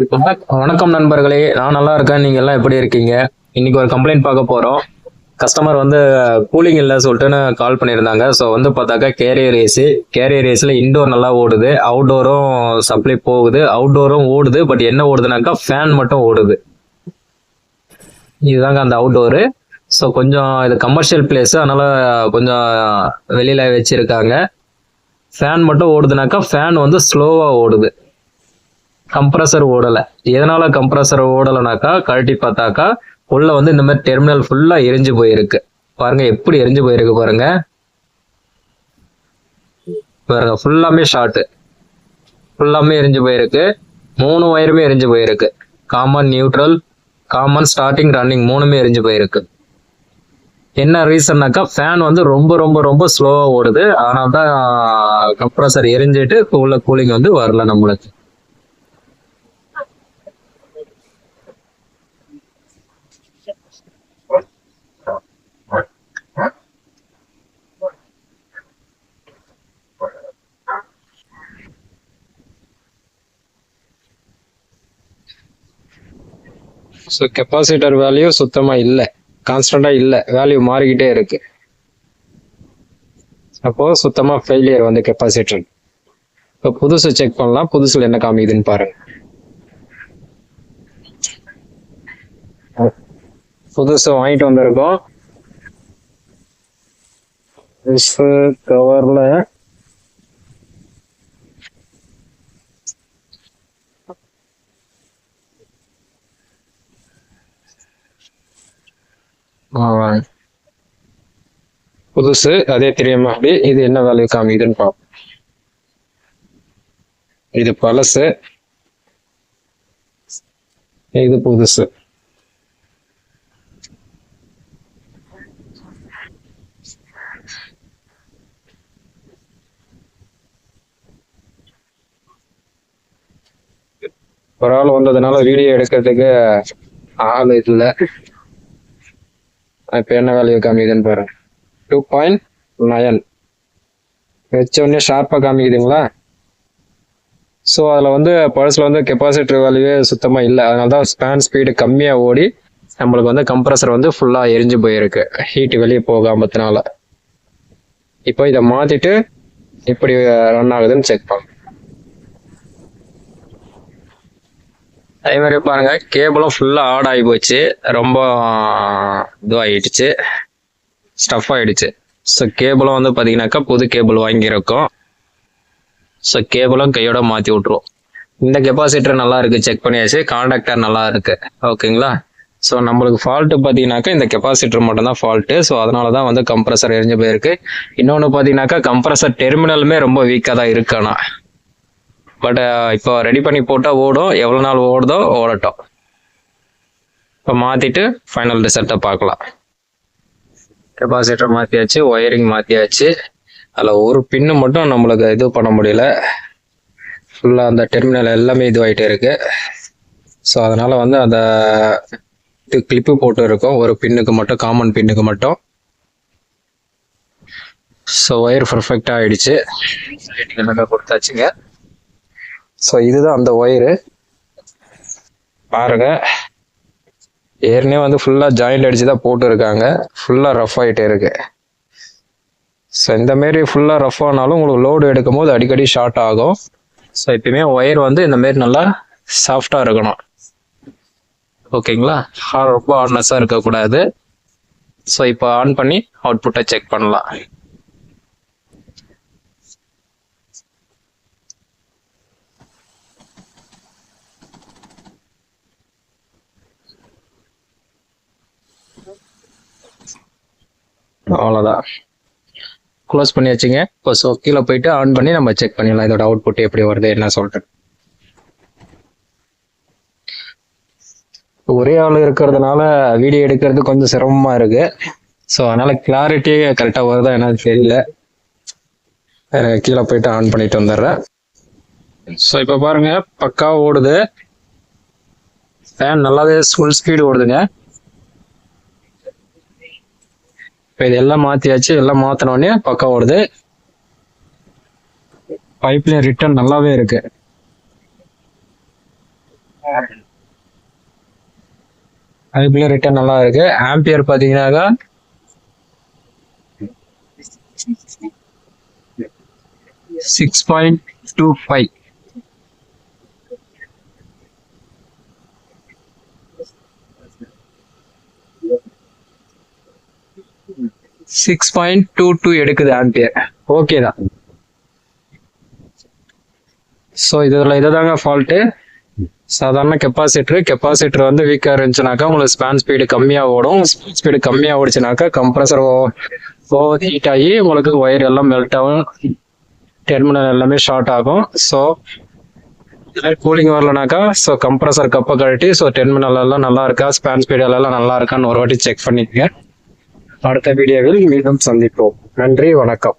வணக்கம் நண்பர்களே. நான் நல்லா இருக்கேன். நீங்க எல்லாம் எப்படி இருக்கீங்க? இன்னைக்கு ஒரு கம்ப்ளைண்ட் பார்க்க போறோம். கஸ்டமர் வந்து கூலிங் இல்லை சொல்லிட்டுன்னு கால் பண்ணியிருந்தாங்க. ஸோ வந்து பார்த்தாக்கா கேரியர் ஏசி கேரியர் ஏசியில் இன்டோர் நல்லா ஓடுது. அவுட்டோரும் சப்ளை போகுது. அவுட்டோரும் ஓடுது. பட் என்ன ஓடுதுனாக்கா ஃபேன் மட்டும் ஓடுது. இதுதாங்க அந்த அவுட்டோரு ஸோ கொஞ்சம் இது கமர்ஷியல் பிளேஸ் அதனால் கொஞ்சம் வெளியில் வச்சுருக்காங்க. ஃபேன் மட்டும் ஓடுதுனாக்கா ஃபேன் வந்து ஸ்லோவாக ஓடுது. கம்ப்ரஸர் ஓடலை. எதனால கம்ப்ரஸர் ஓடலைனாக்கா கழட்டி பார்த்தாக்கா உள்ள வந்து இந்த மாதிரி டெர்மினல் ஃபுல்லா எரிஞ்சு போயிருக்கு. பாருங்க எப்படி எரிஞ்சு போயிருக்கு பாருங்க. பாருங்க ஃபுல்லாமே ஷார்ட்டு ஃபுல்லாமே எரிஞ்சு போயிருக்கு. மூணு ஒயருமே எரிஞ்சு போயிருக்கு. Common neutral common starting running மூணுமே எரிஞ்சு போயிருக்கு. என்ன ரீசன்னாக்கா ஃபேன் வந்து ரொம்ப ரொம்ப ரொம்ப ஸ்லோவாக ஓடுது. அதனால தான் கம்ப்ரஸர் எரிஞ்சிட்டு உள்ள கூலிங் வந்து வரல நம்மளுக்கு. ஸோ கெப்பாசிட்டர் வேல்யூ சுத்தமாக இல்லை. கான்ஸ்டண்ட்டாக இல்லை. வேல்யூ மாறிக்கிட்டே இருக்கு. அப்போது சுத்தமாக ஃபெயிலியர் வந்து கெப்பாசிட்டர் இப்போ புதுசு செக் பண்ணலாம். புதுசில் என்ன காமிக்குதுன்னு பாருங்க. புதுசு வாங்கிட்டு வந்திருக்கோம். கவர்ல புதுசு அதே தெரியுமா அப்படி இது என்ன வேல்யூ காமிக்குதுன்னு பார்ப்போம் இது பழசு. இது புதுசு. ஒரு ஆள் வந்ததுனால வீடியோ எடுக்கிறதுக்கு ஆள் இல்லை. இப்போ என்ன வேல்யூ காமிக்குதுன்னு பாருங்க டூ பாயிண்ட் நயன் வச்ச உடனே ஷார்ப்பாக காமிக்குதுங்களா? ஸோ அதில் வந்து பர்ஸில் வந்து கெப்பாசிட்டர் வேல்யூவே சுத்தமாக இல்லை. அதனால தான் ஸ்பேன் ஸ்பீடு கம்மியாக ஓடி நம்மளுக்கு வந்து கம்ப்ரஸர் வந்து ஃபுல்லாக எரிஞ்சு போயிருக்கு. ஹீட் வெளியே போகாமத்தினால. இப்போ இதை மாற்றிட்டு எப்படி ரன் ஆகுதுன்னு செக் பண்ணலாம் அதே மாதிரி பாருங்க கேபிளும் ஃபுல்லாக ஆட் ஆகி போச்சு. ரொம்ப இதுவாகிடுச்சு ஸ்டஃப் ஆயிடுச்சு. ஸோ கேபிளும் வந்து பார்த்தீங்கன்னாக்கா புது கேபிள் வாங்கியிருக்கோம். ஸோ கேபிளும் கையோட மாற்றி விட்ருவோம் இந்த கெப்பாசிட்டர் நல்லா இருக்கு செக் பண்ணியாச்சு. காண்டாக்டர் நல்லா இருக்கு. ஓகேங்களா ஸோ நம்மளுக்கு ஃபால்ட்டு பார்த்தீங்கன்னாக்கா இந்த கெப்பாசிட்டர் மட்டும்தான் ஃபால்ட்டு ஸோ அதனால தான் வந்து கம்ப்ரஸர் எரிஞ்சு போயிருக்கு. இன்னொன்று பார்த்தீங்கன்னாக்கா கம்ப்ரஸர் டெர்மினலுமே ரொம்ப வீக்காக தான் இருக்கு ஆனால் பட் uh, இப்போ ரெடி பண்ணி போட்டால் ஓடும். எவ்வளோ நாள் ஓடுதோ ஓடட்டும். இப்போ மாற்றிட்டு ஃபைனல் ரிசல்ட்டை பார்க்கலாம். கெப்பாசிட்டர் மாற்றியாச்சு ஒயரிங் மாற்றியாச்சு அதில் ஒரு பின்னு மட்டும் நம்மளுக்கு இது பண்ண முடியல. ஃபுல்லாக அந்த டெர்மினல் எல்லாமே இதுவாகிட்டே இருக்குது ஸோ அதனால் வந்து அந்த இது கிளிப்பு போட்டு இருக்கும். ஒரு பின்னுக்கு மட்டும் காமன் பின்னுக்கு மட்டும். ஸோ ஒயர் பர்ஃபெக்டாக ஆகிடுச்சு கொடுத்தாச்சுங்க. ஸோ இதுதான் அந்த ஒயரு பாருங்க. ஏற்கனவே வந்து ஃபுல்லாக ஜாயிண்ட் அடிச்சு தான் போட்டுருக்காங்க. ஃபுல்லாக ரஃப் ஆகிட்டே இருக்கு. ஸோ இந்த மாரி ஃபுல்லாக ரஃப் ஆனாலும் உங்களுக்கு லோடு எடுக்கும் போது அடிக்கடி ஷார்ட் ஆகும். ஸோ எப்பயுமே ஒயர் வந்து இந்தமாரி நல்லா சாஃப்டாக இருக்கணும். ஓகேங்களா ஹார் ரொம்ப ஹார்ட்னஸாக இருக்கக்கூடாது. ஸோ இப்போ ஆன் பண்ணி அவுட்புட்டை செக் பண்ணலாம். அவ்வளோதான் க்ளோஸ் பண்ணி வச்சுங்க. இப்போ ஸோ கீழே போயிட்டு ஆன் பண்ணி நம்ம செக் பண்ணிடலாம். இதோட அவுட்புட் எப்படி வருது என்ன சொல்லிட்டு ஒரே ஆள் இருக்கிறதுனால வீடியோ எடுக்கிறது கொஞ்சம் சிரமமாக இருக்கு. ஸோ அதனால் கிளாரிட்டி கரெக்டாக வருதா என்னன்னு தெரியல. கீழே போயிட்டு ஆன் பண்ணிட்டு வந்துடுறேன். ஸோ இப்போ பாருங்க பக்கா ஓடுது. ஃபேன் நல்லாவே ஃபுல் ஸ்பீடு ஓடுதுங்க. இப்போ இதெல்லாம் மாற்றியாச்சு எல்லாம் மாத்தின பக்கா ஓடுது. பைப்லைன் ரிட்டர்ன் நல்லாவே இருக்கு. அதுக்குள்ள ரிட்டர்ன் நல்லா இருக்கு. ஆம்பியர் பார்த்தீங்கன்னாக்கா six point two five six point two two எடுக்குது ஆம்பியர் ஓகே தான். ஸோ இதில் இதை தாங்க ஃபால்ட்டு சாதாரண கெப்பாசிட்டர் கெப்பாசிட்டர் வந்து வீக்காக இருந்துச்சுனாக்கா உங்களுக்கு ஸ்பேன் ஸ்பீடு கம்மியாக ஓடும். ஸ்பேன் ஸ்பீடு கம்மியாக ஓடிச்சுனாக்கா கம்ப்ரஸர் ஓ ஹீட் ஆகி உங்களுக்கு ஒயர் எல்லாம் மெல்ட் ஆகும். டெர்மினல் எல்லாமே ஷார்ட் ஆகும். ஸோ கூலிங் வரலனாக்கா ஸோ கம்ப்ரஸர் கப்பை கழட்டி ஸோ டெர்மினல் எல்லாம் நல்லா இருக்கா? ஸ்பேன் ஸ்பீடு எல்லாம் நல்லா இருக்கான்னு ஒரு வாட்டி செக் பண்ணிக்கங்க. அடுத்த வீடியோவில் மீண்டும் சந்திப்போம். நன்றி வணக்கம்.